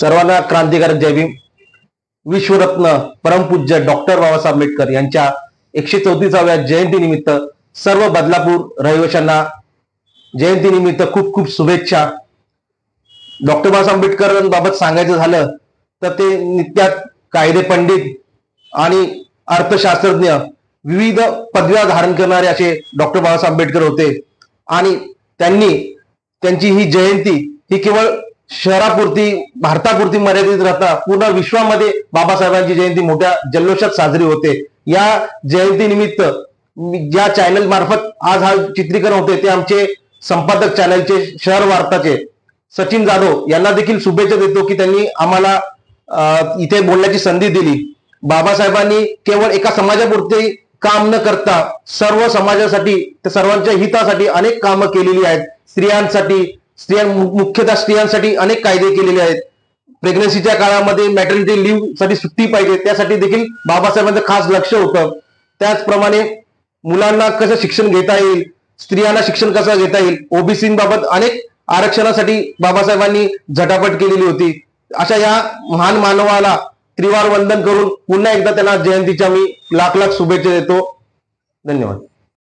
सर्वांना क्रांतिकारक जय भीम विश्वरत्न परमपूज्य डॉक्टर बाबासाहेब आंबेडकर यांच्या एकशे चौतीसाव्या जयंतीनिमित्त सर्व बदलापूर रहिवाशांना जयंतीनिमित्त खूप खूप शुभेच्छा. डॉक्टर बाबासाहेब आंबेडकरांबाबत सांगायचं झालं तर ते नित्यात कायदे पंडित आणि अर्थशास्त्रज्ञ विविध पदव्या धारण करणारे असे डॉक्टर बाबासाहेब आंबेडकर होते. आणि त्यांनी त्यांची ही जयंती ही केवळ शहरापुरती भारतापुरती मर्यादित राहता पूर्ण विश्वामध्ये बाबासाहेबांची जयंती मोठ्या जल्लोषात साजरी होते. या जयंतीनिमित्त ज्या चॅनल मार्फत आज हा चित्रीकरण होते ते आमचे संपादक चॅनलचे शहर वार्ताचे सचिन जाधव यांना देखील शुभेच्छा देतो की त्यांनी आम्हाला इथे बोलण्याची संधी दिली. बाबासाहेबांनी केवळ एका समाजापुरते काम न करता सर्व समाजासाठी सर्वांच्या हितासाठी अनेक कामं केलेली आहेत. स्त्रियांसाठी स्त्रियां मुख्यतः स्त्रियांसाठी अनेक कायदे केलेले आहेत. प्रेग्नन्सीच्या काळामध्ये मॅटर्निटी लिव्हसाठी सुट्टी पाहिजे त्यासाठी देखील बाबासाहेबांचं खास लक्ष होतं. त्याचप्रमाणे मुलांना कसं शिक्षण घेता येईल स्त्रियांना शिक्षण कसं घेता येईल ओबीसीबाबत अनेक आरक्षणासाठी बाबासाहेबांनी झटापट केलेली होती. अशा या महान मानवाला त्रिवार वंदन करून पुन्हा एकदा त्यांना जयंतीच्या मी लाख लाख शुभेच्छा देतो. धन्यवाद.